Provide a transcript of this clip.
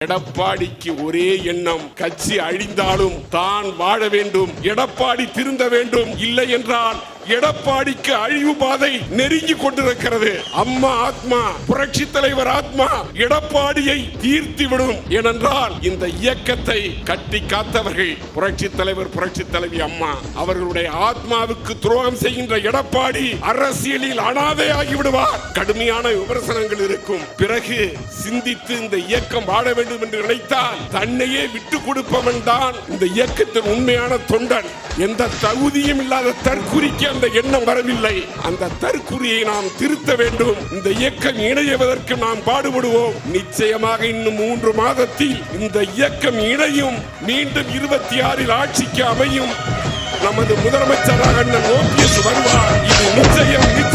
எடப்பாடிக்கு ஒரே எண்ணம் கட்சி அழிந்தாலும் தான் வாழ வேண்டும் எடப்பாடி திருந்த வேண்டும் இல்லை என்றால் எடப்பாடிக்கு அழிவு பாதை நெருங்கி கொண்டிருக்கிறது. அம்மா ஆத்மா புரட்சி தலைவர் ஆத்மா எடப்பாடியை தீர்த்திவிடும் ஏனென்றால் இந்த இயக்கத்தை கட்டி காத்தவர்கள் புரட்சி தலைவர் புரட்சி தலைவி அம்மா அவர்களுடைய ஆத்மாவுக்கு துரோகம் செய்கின்ற எடப்பாடி அரசியலில் அனாதையாகி ஆகிவிடுவார். கடுமையான விமர்சனங்கள் இருக்கும். பிறகு சிந்தித்து இந்த இயக்கம் வாழ வேண்டும் என்று நினைத்தால் தன்னையே விட்டு கொடுப்பவன் தான் இந்த இயக்கத்தின் உண்மையான தொண்டன். எந்த தகுதியும் இல்லாத தற்குறிக்கு அந்த எண்ணம் வரவில்லை. அந்த தற்குறியை நாம் திருத்த வேண்டும். இந்த இயக்கம் இணையவதற்கு நாம் பாடுபடுவோம். நிச்சயமாக இன்னும் மூன்று மாதத்தில் இந்த இயக்கம் இணையும். மீண்டும் இருபத்தி ஆறில் ஆட்சிக்கு அமையும். நமது முதலமைச்சராக அண்ணன் ஓபிஎஸ் வருவார். இது நிச்சயம் நிச்சயம்